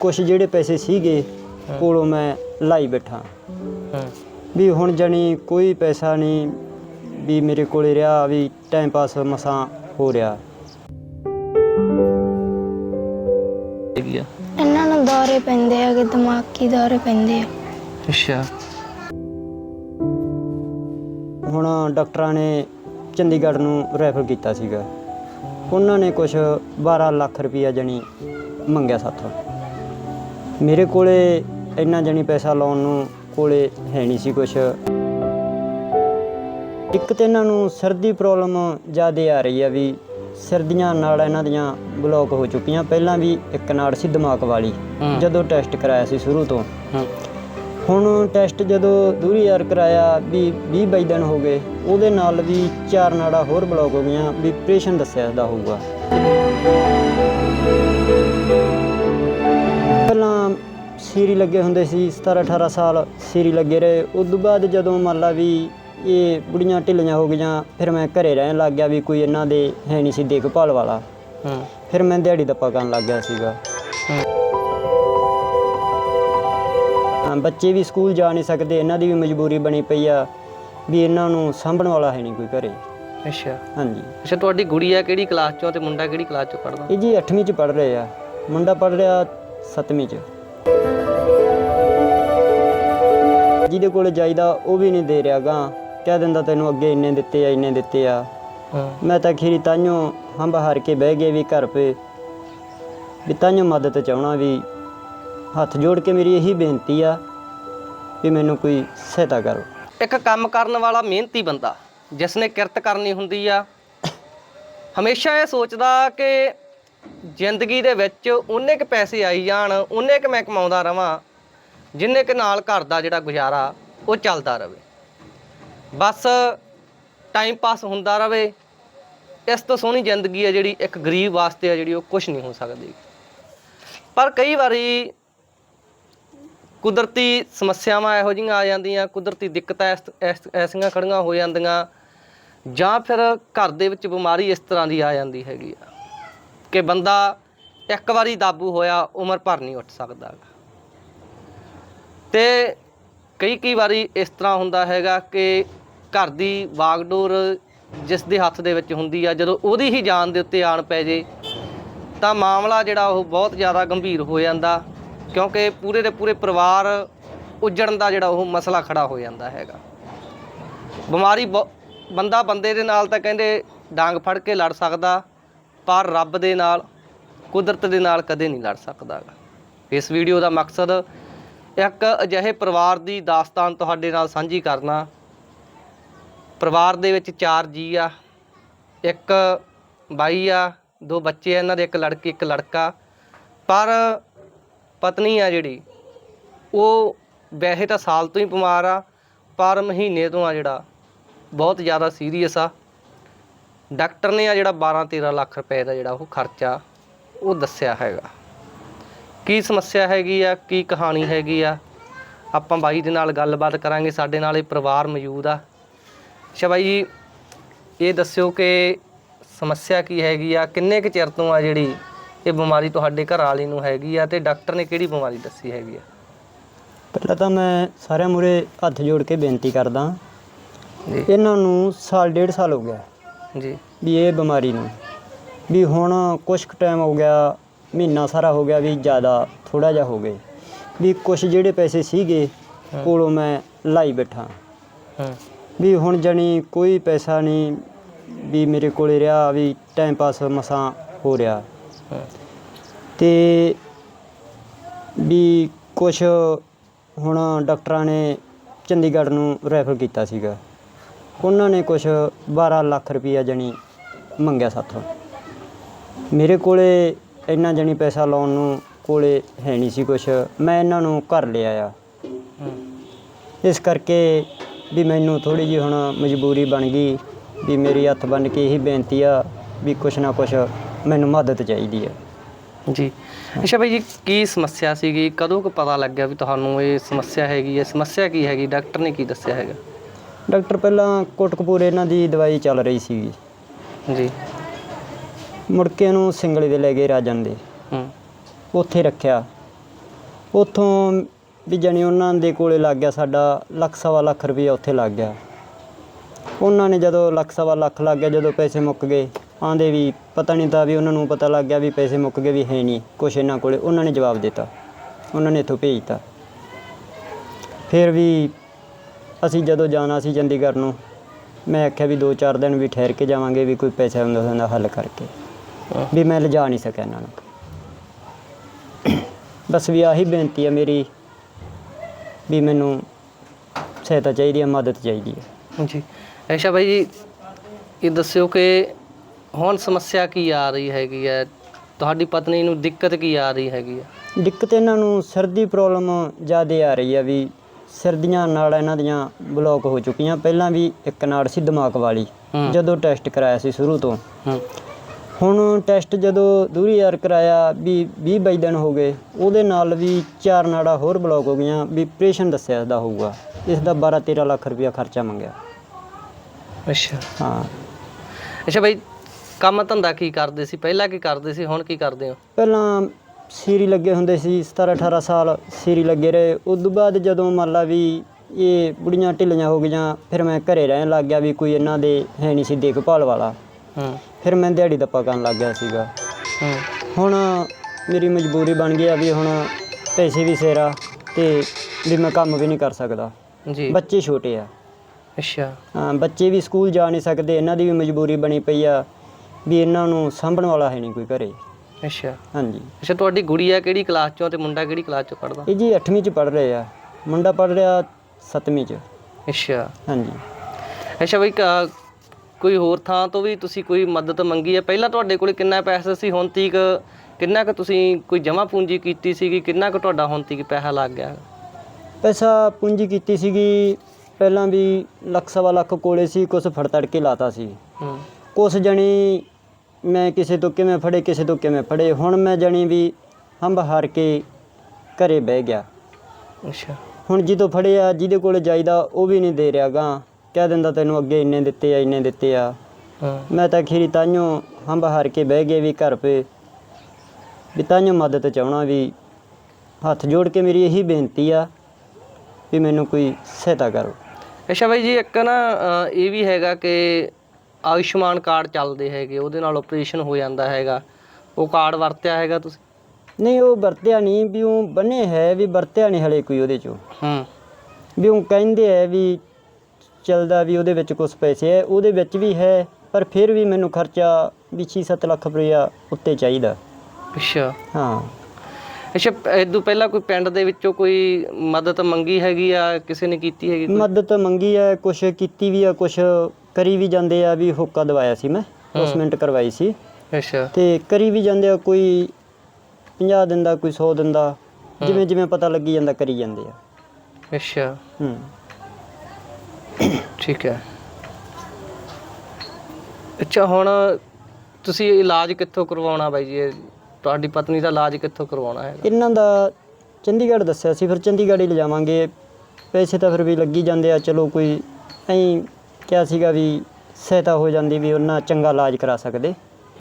ਕੁਝ ਜਿਹੜੇ ਪੈਸੇ ਸੀਗੇ ਕੋਲੋਂ ਮੈਂ ਲਾਈ ਬੈਠਾ। ਵੀ ਹੁਣ ਜਣੀ ਕੋਈ ਪੈਸਾ ਨਹੀਂ ਵੀ ਮੇਰੇ ਕੋਲੇ ਰਿਹਾ ਵੀ ਟਾਈਮ ਪਾਸ ਮਸਾਂ ਹੋ ਰਿਹਾ। ਇਹਨਾਂ ਨੂੰ ਦੌਰੇ ਪੈਂਦੇ ਆ ਕਿ ਦਿਮਾਗੀ ਦੌਰੇ ਪੈਂਦੇ ਆ। ਅੱਛਾ। ਹੁਣ ਡਾਕਟਰਾਂ ਨੇ ਚੰਡੀਗੜ੍ਹ ਨੂੰ ਰੈਫਰ ਕੀਤਾ ਸੀਗਾ। ਉਹਨਾਂ ਨੇ ਕੁਝ 12 ਲੱਖ ਰੁਪਈਆ ਜਣੀ ਮੰਗਿਆ ਸਾਥੋਂ। ਮੇਰੇ ਕੋਲੇ ਇੰਨਾ ਜਣੀ ਪੈਸਾ ਲਾਉਣ ਨੂੰ ਕੋਲੇ ਹੈ ਨਹੀਂ ਸੀ ਕੁਝ ਇੱਕ ਤੇ ਇਹਨਾਂ ਨੂੰ ਸਿਰ ਦੀ ਪ੍ਰੋਬਲਮ ਜ਼ਿਆਦਾ ਆ ਰਹੀ ਆ ਵੀ ਸਿਰ ਦੀਆਂ ਨਾੜਾਂ ਇਹਨਾਂ ਦੀਆਂ ਬਲੌਕ ਹੋ ਚੁੱਕੀਆਂ। ਪਹਿਲਾਂ ਵੀ ਇੱਕ ਨਾੜ ਸੀ ਦਿਮਾਗ ਵਾਲੀ। ਜਦੋਂ ਟੈਸਟ ਕਰਾਇਆ ਸੀ ਸ਼ੁਰੂ ਤੋਂ। ਹੁਣ ਟੈਸਟ ਜਦੋਂ ਦੂਰੀ ਯਾਰ ਕਰਾਇਆ ਵੀ 20 22 ਦਿਨ ਹੋ ਗਏ ਉਹਦੇ ਨਾਲ ਵੀ ਚਾਰ ਨਾੜਾਂ ਹੋਰ ਬਲੌਕ ਹੋ ਗਈਆਂ ਵੀ ਆਪਰੇਸ਼ਨ ਦੱਸਿਆ ਦਾ ਹੋਊਗਾ। ਸੀਰੀ ਲੱਗੇ ਹੁੰਦੇ ਸੀ 17 18 ਸਾਲ ਸੀਰੀ ਲੱਗੇ ਰਹੇ। ਉਸ ਤੋਂ ਬਾਅਦ ਜਦੋਂ ਮੰਨ ਲਾ ਵੀ ਇਹ ਬੁੜੀਆਂ ਢਿੱਲੀਆਂ ਹੋ ਗਈਆਂ ਫਿਰ ਮੈਂ ਘਰੇ ਰਹਿਣ ਲੱਗ ਗਿਆ ਵੀ ਕੋਈ ਇਹਨਾਂ ਦੇ ਹੈ ਨਹੀਂ ਸੀ ਦੇਖਭਾਲ ਵਾਲਾ। ਹਾਂ। ਫਿਰ ਮੈਂ ਦਿਹਾੜੀ ਦੱਪਾ ਕਰਨ ਲੱਗ ਗਿਆ ਸੀਗਾ। ਹਾਂ, ਬੱਚੇ ਵੀ ਸਕੂਲ ਜਾ ਨਹੀਂ ਸਕਦੇ ਇਹਨਾਂ ਦੀ ਵੀ ਮਜਬੂਰੀ ਬਣੀ ਪਈ ਆ ਵੀ ਇਹਨਾਂ ਨੂੰ ਸਾਂਭਣ ਵਾਲਾ ਹੈ ਨਹੀਂ ਕੋਈ ਘਰੇ। ਅੱਛਾ। ਹਾਂਜੀ। ਅੱਛਾ ਤੁਹਾਡੀ ਗੁੜੀਆ ਕਿਹੜੀ ਕਲਾਸ ਚੋਂ ਤੇ ਮੁੰਡਾ ਕਿਹੜੀ ਕਲਾਸ ਚੋਂ ਪੜਦਾ ਇਹ ਜੀ 8ਵੀਂ ਚ ਪੜ ਰਹੇ। ਆ ਮੁੰਡਾ ਪੜ ਰਿਹਾ 7ਵੀਂ ਚ। ਜਿਹਦੇ ਕੋਲੇ ਜਾਈਦਾ ਉਹ ਵੀ ਨਹੀਂ ਦੇ ਰਿਹਾ ਗਾ ਕਹਿ ਦਿੰਦਾ ਤੈਨੂੰ ਅੱਗੇ ਇੰਨੇ ਦਿੱਤੇ ਆ ਇੰਨੇ ਦਿੱਤੇ ਆ। ਮੈਂ ਤਾਂ ਖੀਰੀ ਤਾਈਓ ਹੰਬ ਹਾਰ ਕੇ ਬਹਿ ਗਏ ਵੀ ਘਰ ਪੇ। ਵੀ ਤਾਈਓ ਮਦਦ ਚਾਹਣਾ ਵੀ ਹੱਥ ਜੋੜ ਕੇ ਮੇਰੀ ਇਹੀ ਬੇਨਤੀ ਆ ਵੀ ਮੈਨੂੰ ਕੋਈ ਸਹਾਇਤਾ ਕਰੋ। ਇੱਕ ਕੰਮ ਕਰਨ ਵਾਲਾ ਮਿਹਨਤੀ ਬੰਦਾ ਜਿਸ ਨੇ ਕਿਰਤ ਕਰਨੀ ਹੁੰਦੀ ਆ ਹਮੇਸ਼ਾ ਇਹ ਸੋਚਦਾ ਕਿ ਜ਼ਿੰਦਗੀ ਦੇ ਵਿੱਚ ਉਹਨੇ ਕ ਪੈਸੇ ਆਈ ਜਾਣ ਉਹਨੇ ਕ ਮੈਂ ਕਮਾਉਂਦਾ ਰਵਾਂ। ਜਿੰਨੇ ਕਿ ਨਾਲ ਘਰ ਦਾ ਜਿਹੜਾ ਗੁਜ਼ਾਰਾ, ਉਹ ਚੱਲਦਾ ਰਵੇ। ਬਸ ਟਾਈਮ ਪਾਸ ਹੁੰਦਾ ਰਵੇ। ਇਸ ਤੋਂ ਸੋਹਣੀ ਜ਼ਿੰਦਗੀ ਹੈ ਜਿਹੜੀ ਇੱਕ ਗਰੀਬ ਵਾਸਤੇ ਆ ਜਿਹੜੀ ਉਹ ਕੁਝ ਨਹੀਂ ਹੋ ਸਕਦੀ। ਪਰ ਕਈ ਵਾਰੀ ਕੁਦਰਤੀ ਸਮੱਸਿਆਵਾਂ ਇਹੋ ਜਿਹੀਆਂ ਆ ਜਾਂਦੀਆਂ, ਕੁਦਰਤੀ ਦਿੱਕਤਾਂ ਐਸ- ਐਸ- ਐਸੀਆਂ ਖੜੀਆਂ ਹੋ ਜਾਂਦੀਆਂ, ਜਾਂ ਫਿਰ ਘਰ ਦੇ ਵਿੱਚ ਬਿਮਾਰੀ ਇਸ ਤਰ੍ਹਾਂ ਦੀ ਆ ਜਾਂਦੀ ਹੈਗੀ ਆ ਕਿ ਬੰਦਾ ਇੱਕ ਵਾਰੀ ਦਾਬੂ ਹੋਇਆ, ਉਮਰ ਭਰ ਨਹੀਂ ਉੱਠ ਸਕਦਾ। ਤੇ ਕਈ ਕਈ ਵਾਰੀ ਇਸ ਤਰ੍ਹਾਂ ਹੁੰਦਾ ਹੈਗਾ ਕਿ ਘਰ ਦੀ ਬਾਗਡੋਰ ਜਿਸ ਦੇ ਹੱਥ ਦੇ ਵਿੱਚ ਹੁੰਦੀ ਆ, ਜਦੋਂ ਉਹਦੀ ਹੀ ਜਾਨ ਦੇ ਉੱਤੇ ਆਣ ਪੈ ਜੇ, ਤਾਂ ਮਾਮਲਾ ਜਿਹੜਾ ਉਹ ਬਹੁਤ ਜ਼ਿਆਦਾ ਗੰਭੀਰ ਹੋ ਜਾਂਦਾ, ਕਿਉਂਕਿ ਪੂਰੇ ਦੇ ਪੂਰੇ ਪਰਿਵਾਰ ਉਜੜਨ ਦਾ ਜਿਹੜਾ ਉਹ ਮਸਲਾ ਖੜਾ ਹੋ ਜਾਂਦਾ ਹੈਗਾ। ਬਿਮਾਰੀ ਬਹੁ- ਬੰਦਾ ਬੰਦੇ ਦੇ ਨਾਲ ਤਾਂ ਕਹਿੰਦੇ ਡਾਂਗ ਫੜ ਕੇ ਲੜ ਸਕਦਾ, ਪਰ ਰੱਬ ਦੇ ਨਾਲ, ਕੁਦਰਤ ਦੇ ਨਾਲ ਕਦੇ ਨਹੀਂ ਲੜ ਸਕਦਾ ਇਸ ਵੀਡੀਓ ਦਾ ਮਕਸਦ ਇੱਕ ਅਜਿਹੇ ਪਰਿਵਾਰ ਦੀ ਦਾਸਤਾਨ ਤੁਹਾਡੇ ਨਾਲ ਸਾਂਝੀ ਕਰਨਾ। ਪਰਿਵਾਰ ਦੇ ਵਿੱਚ ਚਾਰ ਜੀ ਆ, ਇੱਕ ਬਾਈ ਆ, ਦੋ ਬੱਚੇ ਆ, ਇਹਨਾਂ ਦੇ ਇੱਕ ਲੜਕੀ, ਇੱਕ ਲੜਕਾ। ਪਰ ਪਤਨੀ ਆ ਜਿਹੜੀ, ਉਹ ਵੈਸੇ ਤਾਂ ਸਾਲ ਤੋਂ ਹੀ ਬਿਮਾਰ ਆ, ਪਰ ਮਹੀਨੇ ਤੋਂ ਆ ਜਿਹੜਾ, ਬਹੁਤ ਜ਼ਿਆਦਾ ਸੀਰੀਅਸ ਆ। ਡਾਕਟਰ ਨੇ ਆ ਜਿਹੜਾ 12 13 ਲੱਖ ਰੁਪਏ ਦਾ ਜਿਹੜਾ ਉਹ ਖਰਚਾ, ਉਹ ਦੱਸਿਆ ਹੈਗਾ। ਕੀ ਸਮੱਸਿਆ ਹੈਗੀ ਆ ਕੀ ਕਹਾਣੀ ਹੈਗੀ ਆ? ਆਪਾਂ ਬਾਈ ਦੇ ਨਾਲ ਗੱਲਬਾਤ ਕਰਾਂਗੇ ਸਾਡੇ ਨਾਲ ਇਹ ਪਰਿਵਾਰ ਮੌਜੂਦ ਆ। ਅੱਛਾ ਬਾਈ ਜੀ ਇਹ ਦੱਸਿਓ ਕਿ ਸਮੱਸਿਆ ਕੀ ਹੈਗੀ ਆ ਕਿੰਨੇ ਕੁ ਚਿਰ ਤੋਂ ਆ ਜਿਹੜੀ ਇਹ ਬਿਮਾਰੀ ਤੁਹਾਡੇ ਘਰ ਵਾਲੀ ਨੂੰ ਹੈਗੀ ਆ ਤੇ ਡਾਕਟਰ ਨੇ ਕਿਹੜੀ ਬਿਮਾਰੀ ਦੱਸੀ ਹੈਗੀ ਆ? ਪਹਿਲਾਂ ਤਾਂ ਮੈਂ ਸਾਰਿਆਂ ਮੂਰੇ ਹੱਥ ਜੋੜ ਕੇ ਬੇਨਤੀ ਕਰਦਾ ਜੀ। ਇਹਨਾਂ ਨੂੰ ਸਾਲ ਡੇਢ ਸਾਲ ਹੋ ਗਿਆ ਜੀ। ਵੀ ਇਹ ਬਿਮਾਰੀ ਨੂੰ। ਵੀ ਹੁਣ ਕੁਛ ਕੁ ਟਾਈਮ ਹੋ ਗਿਆ ਮਹੀਨਾ ਸਾਰਾ ਹੋ ਗਿਆ ਵੀ ਜ਼ਿਆਦਾ ਥੋੜਾ ਜਿਹਾ ਹੋ ਗਏ। ਵੀ ਕੁਛ ਜਿਹੜੇ ਪੈਸੇ ਸੀਗੇ ਕੋਲੋਂ ਮੈਂ ਲਾਈ ਬੈਠਾ। ਹਾਂ। ਵੀ ਹੁਣ ਜਣੀ ਕੋਈ ਪੈਸਾ ਨਹੀਂ ਵੀ ਮੇਰੇ ਕੋਲੇ ਰਿਹਾ ਵੀ ਟਾਈਮ ਪਾਸ ਮਸਾਂ ਹੋ ਰਿਹਾ। ਤੇ ਵੀ ਕੁਛ ਹੁਣ ਡਾਕਟਰਾਂ ਨੇ ਚੰਡੀਗੜ੍ਹ ਨੂੰ ਰੈਫਰ ਕੀਤਾ ਸੀਗਾ। ਉਹਨਾਂ ਨੇ ਕੁਛ 12 ਲੱਖ ਰੁਪਈਆ ਜਣੀ ਮੰਗਿਆ ਸਾਥੋਂ। ਮੇਰੇ ਕੋਲੇ ਇੰਨਾ ਜਣੀ ਪੈਸਾ ਲਾਉਣ ਨੂੰ ਕੋਲੇ ਹੈ ਨਹੀਂ ਸੀ ਕੁਛ। ਮੈਂ ਇਹਨਾਂ ਨੂੰ ਘਰ ਲਿਆ ਆ ਇਸ ਕਰਕੇ ਵੀ ਮੈਨੂੰ ਥੋੜੀ ਜਿਹੀ ਹੁਣ ਮਜਬੂਰੀ ਬਣ ਗਈ ਵੀ ਮੇਰੀ ਹੱਥ ਬੰਨ ਕੇ ਇਹੀ ਬੇਨਤੀ ਆ ਵੀ ਕੁਛ ਨਾ ਕੁਛ ਮੈਨੂੰ ਮਦਦ ਚਾਹੀਦੀ ਆ। ਜੀ। ਅੱਛਾ ਬਾਈ ਜੀ ਕੀ ਸਮੱਸਿਆ ਸੀਗੀ? ਕਦੋਂ ਕੁ ਪਤਾ ਲੱਗਿਆ ਵੀ ਤੁਹਾਨੂੰ ਇਹ ਸਮੱਸਿਆ ਹੈਗੀ ਹੈ? ਸਮੱਸਿਆ ਕੀ ਹੈਗੀ? ਡਾਕਟਰ ਨੇ ਕੀ ਦੱਸਿਆ ਹੈਗਾ? ਡਾਕਟਰ ਪਹਿਲਾਂ ਕੋਟਕਪੂਰ ਇਹਨਾਂ ਦੀ ਦਵਾਈ ਚੱਲ ਰਹੀ ਸੀ ਜੀ। ਮੁੜ ਕੇ ਇਹਨੂੰ ਸਿੰਗਲੇ ਦੇ ਲੈ ਗਏ ਰਾਜਨ ਦੇ। ਹੂੰ। ਉੱਥੇ ਰੱਖਿਆ। ਉੱਥੋਂ ਵੀ ਜਾਣੀ ਉਹਨਾਂ ਦੇ ਕੋਲੇ ਲੱਗ ਗਿਆ ਸਾਡਾ ਲੱਖ ਸਵਾ ਲੱਖ ਰੁਪਈਆ ਉੱਥੇ ਲੱਗ ਗਿਆ। ਉਹਨਾਂ ਨੇ ਜਦੋਂ ਲੱਖ ਸਵਾ ਲੱਖ ਲੱਗ ਗਿਆ ਜਦੋਂ ਪੈਸੇ ਮੁੱਕ ਗਏ ਆਂਦੇ ਵੀ ਪਤਾ ਨਹੀਂ ਤਾਂ ਵੀ ਉਹਨਾਂ ਨੂੰ ਪਤਾ ਲੱਗ ਗਿਆ ਵੀ ਪੈਸੇ ਮੁੱਕ ਗਏ ਵੀ ਹੈ ਨਹੀਂ ਕੁਛ ਇਹਨਾਂ ਕੋਲੇ। ਉਹਨਾਂ ਨੇ ਜਵਾਬ ਦਿੱਤਾ। ਉਹਨਾਂ ਨੇ ਇੱਥੋਂ ਭੇਜਤਾ। ਫਿਰ ਵੀ ਅਸੀਂ ਜਦੋਂ ਜਾਣਾ ਸੀ ਚੰਡੀਗੜ੍ਹ ਨੂੰ ਮੈਂ ਆਖਿਆ ਵੀ 2-4 ਦਿਨ ਵੀ ਠਹਿਰ ਕੇ ਜਾਵਾਂਗੇ ਵੀ ਕੋਈ ਪੈਸਾ ਹੁੰਦਾ ਹੁੰਦਾ ਹੱਲ ਕਰਕੇ। ਵੀ ਮੈਂ ਲਿਜਾ ਨਹੀਂ ਸਕਿਆ ਇਹਨਾਂ ਨੂੰ। ਬਸ ਵੀ ਆਹੀ ਬੇਨਤੀ ਹੈ ਮੇਰੀ ਵੀ ਮੈਨੂੰ ਸਹਾਇਤਾ ਚਾਹੀਦੀ ਹੈ ਮਦਦ ਚਾਹੀਦੀ ਹੈ। ਜੀ ਐਸ਼ਾ ਭਾਈ ਜੀ ਇਹ ਦੱਸਿਓ ਕਿ ਹੁਣ ਸਮੱਸਿਆ ਕੀ ਆ ਰਹੀ ਹੈਗੀ ਹੈ? ਤੁਹਾਡੀ ਪਤਨੀ ਨੂੰ ਦਿੱਕਤ ਕੀ ਆ ਰਹੀ ਹੈਗੀ ਹੈ? ਦਿੱਕਤ ਇਹਨਾਂ ਨੂੰ ਸਿਰ ਦੀ ਪ੍ਰੋਬਲਮ ਜ਼ਿਆਦਾ ਆ ਰਹੀ ਹੈ ਵੀ ਸਿਰ ਦੀਆਂ ਨਾੜਾਂ ਇਹਨਾਂ ਦੀਆਂ ਬਲੌਕ ਹੋ ਚੁੱਕੀਆਂ। ਪਹਿਲਾਂ ਵੀ ਇੱਕ ਨਾੜ ਸੀ ਦਿਮਾਗ ਵਾਲੀ। ਜਦੋਂ ਟੈਸਟ ਕਰਾਇਆ ਸੀ ਸ਼ੁਰੂ ਤੋਂ। ਹੂੰ। ਹੁਣ ਟੈਸਟ ਜਦੋਂ ਦੂਰੀ ਯਾਰ ਕਰਾਇਆ ਵੀ 20 22 ਦਿਨ ਹੋ ਗਏ ਉਹਦੇ ਨਾਲ ਵੀ ਚਾਰ ਨਾੜਾਂ ਹੋਰ ਬਲੌਕ ਹੋ ਗਈਆਂ ਵੀ ਆਪਰੇਸ਼ਨ ਦੱਸਿਆ ਦਾ ਹੋਊਗਾ। ਇਸ ਦਾ 12 13 ਲੱਖ ਰੁਪਇਆ ਖਰਚਾ ਮੰਗਿਆ। ਅੱਛਾ। ਹਾਂ। ਅੱਛਾ ਭਾਈ ਕੰਮ ਧੰਦਾ ਕੀ ਕਰਦੇ ਸੀ? ਪਹਿਲਾਂ ਕੀ ਕਰਦੇ ਸੀ? ਹੁਣ ਕੀ ਕਰਦੇ ਹੋ? ਪਹਿਲਾਂ ਸੀਰੀ ਲੱਗੇ ਹੁੰਦੇ ਸੀ 17 18 ਸਾਲ ਸੀਰੀ ਲੱਗੇ ਰਹੇ। ਉਸ ਤੋਂ ਬਾਅਦ ਜਦੋਂ ਮੰਨ ਲਾ ਵੀ ਇਹ ਬੁੜੀਆਂ ਢਿੱਲੀਆਂ ਹੋ ਗਈਆਂ ਫਿਰ ਮੈਂ ਘਰੇ ਰਹਿਣ ਲੱਗ ਗਿਆ ਵੀ ਕੋਈ ਇਹਨਾਂ ਦੇ ਹੈ ਨਹੀਂ ਸੀ ਦੇਖਭਾਲ ਵਾਲਾ। ਹੂੰ। ਫਿਰ ਮੈਂ ਦਿਹਾੜੀ ਦੱਪਾ ਕਰਨ ਲੱਗ ਗਿਆ ਸੀਗਾ। ਹੂੰ। ਹੁਣ ਮੇਰੀ ਮਜਬੂਰੀ ਬਣ ਗਈ ਆ ਵੀ ਹੁਣ ਪੈਸੇ ਵੀ ਸੇਰਾ ਤੇ ਵੀ ਮੈਂ ਕੰਮ ਵੀ ਨਹੀਂ ਕਰ ਸਕਦਾ। ਜੀ। ਬੱਚੇ ਛੋਟੇ ਆ। ਅੱਛਾ। ਹਾਂ, ਬੱਚੇ ਵੀ ਸਕੂਲ ਜਾ ਨਹੀਂ ਸਕਦੇ ਇਹਨਾਂ ਦੀ ਵੀ ਮਜਬੂਰੀ ਬਣੀ ਪਈ ਆ ਵੀ ਇਹਨਾਂ ਨੂੰ ਸਾਂਭਣ ਵਾਲਾ ਹੈ ਨਹੀਂ ਕੋਈ ਘਰੇ। ਅੱਛਾ। ਹਾਂਜੀ। ਅੱਛਾ ਤੁਹਾਡੀ ਗੁੜੀਆ ਕਿਹੜੀ ਕਲਾਸ ਚੋਂ ਤੇ ਮੁੰਡਾ ਕਿਹੜੀ ਕਲਾਸ ਚੋਂ ਪੜਦਾ ਇਹ ਜੀ 8ਵੀਂ ਚ ਪੜ ਰਹੇ ਆ। ਮੁੰਡਾ ਪੜ ਰਿਹਾ 7ਵੀਂ ਚ। ਅੱਛਾ। ਹਾਂਜੀ। ਅੱਛਾ ਬਈ ਕੋਈ ਹੋਰ ਥਾਂ ਤੋਂ ਵੀ ਤੁਸੀਂ ਕੋਈ ਮਦਦ ਮੰਗੀ ਹੈ? ਪਹਿਲਾਂ ਤੁਹਾਡੇ ਕੋਲ ਕਿੰਨਾ ਪੈਸਾ ਸੀ? ਹੁਣ ਤੀਕ ਕਿੰਨਾ ਕੁ ਤੁਸੀਂ ਕੋਈ ਜਮ੍ਹਾਂ ਪੂੰਜੀ ਕੀਤੀ ਸੀਗੀ? ਕਿੰਨਾ ਕੁ ਤੁਹਾਡਾ ਹੁਣ ਤੀਕ ਪੈਸਾ ਲੱਗ ਗਿਆ? ਪੈਸਾ ਪੂੰਜੀ ਕੀਤੀ ਸੀਗੀ ਪਹਿਲਾਂ ਵੀ ਲੱਖ ਸਵਾ ਲੱਖ ਕੋਲੇ ਸੀ ਕੁਛ ਫੜ ਤੜ ਕੇ ਲਾਤਾ ਸੀ। ਹੂੰ। ਕੁਛ ਜਣੀ ਮੈਂ ਕਿਸੇ ਤੋਂ ਕਿਵੇਂ ਫੜੇ ਕਿਸੇ ਤੋਂ ਕਿਵੇਂ ਫੜੇ? ਹੁਣ ਮੈਂ ਜਣੀ ਵੀ ਹੰਬ ਹਾਰ ਕੇ ਘਰੇ ਬਹਿ ਗਿਆ। ਅੱਛਾ। ਹੁਣ ਜਦੋਂ ਫੜਿਆ ਜਿਹਦੇ ਕੋਲੇ ਜਾਈਦਾ ਉਹ ਵੀ ਨਹੀਂ ਦੇ ਰਿਹਾ ਗਾ ਕਹਿ ਦਿੰਦਾ ਤੈਨੂੰ ਅੱਗੇ ਇੰਨੇ ਦਿੱਤੇ ਆ ਇੰਨੇ ਦਿੱਤੇ ਆ। ਮੈਂ ਤਾਂ ਖੀਰੀ ਤਾਈਓ ਹੰਬ ਹਾਰ ਕੇ ਬਹਿ ਗਏ ਵੀ ਘਰ ਪੇ ਵੀ ਤਾਈਓ ਮਦਦ ਚਾਹਣਾ ਵੀ ਹੱਥ ਜੋੜ ਕੇ ਮੇਰੀ ਇਹੀ ਬੇਨਤੀ ਆ ਵੀ ਮੈਨੂੰ ਕੋਈ ਸਹਾਇਤਾ ਕਰੋ। ਅੱਛਾ ਬਾਈ ਜੀ ਇੱਕ ਨਾ ਅ, ਇਹ ਵੀ ਹੈਗਾ ਕਿ ਆਯੁਸ਼ਮਾਨ ਕਾਰਡ ਚੱਲਦੇ ਹੈਗੇ ਉਹਦੇ ਨਾਲ ਆਪਰੇਸ਼ਨ ਹੋ ਜਾਂਦਾ ਹੈਗਾ। ਉਹ ਕਾਰਡ ਵਰਤਿਆ ਹੈਗਾ ਤੁਸੀਂ? ਨਹੀਂ ਉਹ ਵਰਤਿਆ ਨਹੀਂ ਵੀ ਉਹ ਬੰਨੇ ਹੈ ਵੀ ਵਰਤਿਆ ਨਹੀਂ ਹਲੇ ਕੋਈ ਉਹਦੇ ਚੋਂ। ਹੂੰ। ਵੀ ਉਹ ਕਹਿੰਦੇ ਹੈ ਵੀ ਚੱਲਦਾ ਵੀ ਉਹਦੇ ਵਿੱਚ ਕੁਝ ਪੈਸੇ ਹੈ ਉਹਦੇ ਵਿੱਚ ਵੀ ਹੈ ਪਰ ਫਿਰ ਵੀ ਮੈਨੂੰ ਖਰਚਾ ਵੀ 6-7 ਲੱਖ ਰੁਪਇਆ ਉੱਤੇ ਚਾਹੀਦਾ। ਅੱਛਾ। ਹਾਂ। ਅੱਛਾ ਇਦੋਂ ਪਹਿਲਾਂ ਕੋਈ ਪਿੰਡ ਦੇ ਵਿੱਚੋਂ ਕੋਈ ਮਦਦ ਮੰਗੀ ਹੈਗੀ ਆ ਕਿਸੇ ਨੇ ਕੀਤੀ ਹੈਗੀ? ਮਦਦ ਮੰਗੀ ਹੈ ਕੁਛ ਕੀਤੀ ਵੀ ਆ ਕੁਛ ਕਰੀ ਵੀ ਜਾਂਦੇ ਆ ਵੀ ਹੁੱਕਾ ਦਵਾਇਆ ਸੀ ਮੈਂ ਪਲੇਸਮੈਂਟ ਕਰਵਾਈ ਸੀ। ਅੱਛਾ। ਤੇ ਕਰੀ ਵੀ ਜਾਂਦੇ ਆ ਕੋਈ 50 ਦਿਨ ਦਾ ਕੋਈ 100 ਦਿਨ ਦਾ ਜਿਵੇਂ ਜਿਵੇਂ ਪਤਾ ਲੱਗੀ ਜਾਂਦਾ ਕਰੀ ਜਾਂਦੇ ਆ। ਅੱਛਾ। ਹੂੰ। ਠੀਕ ਹੈ। ਅੱਛਾ, ਹੁਣ ਤੁਸੀਂ ਇਲਾਜ ਕਿੱਥੋਂ ਕਰਵਾਉਣਾ ਬਾਈ ਜੀ? ਇਹ ਤੁਹਾਡੀ ਪਤਨੀ ਦਾ ਇਲਾਜ ਕਿੱਥੋਂ ਕਰਵਾਉਣਾ ਹੈ ਇਹਨਾਂ ਦਾ ਚੰਡੀਗੜ੍ਹ ਦੱਸਿਆ ਸੀ, ਫਿਰ ਚੰਡੀਗੜ੍ਹ ਹੀ ਲਿਜਾਵਾਂਗੇ ਪੈਸੇ ਤਾਂ ਫਿਰ ਵੀ ਲੱਗੀ ਜਾਂਦੇ ਆ, ਚਲੋ ਕੋਈ ਐਂ ਕਿਹਾ ਸੀਗਾ ਵੀ ਸਹਾਇਤਾ ਹੋ ਜਾਂਦੀ ਵੀ ਉਹਨਾਂ ਚੰਗਾ ਇਲਾਜ ਕਰਾ ਸਕਦੇ।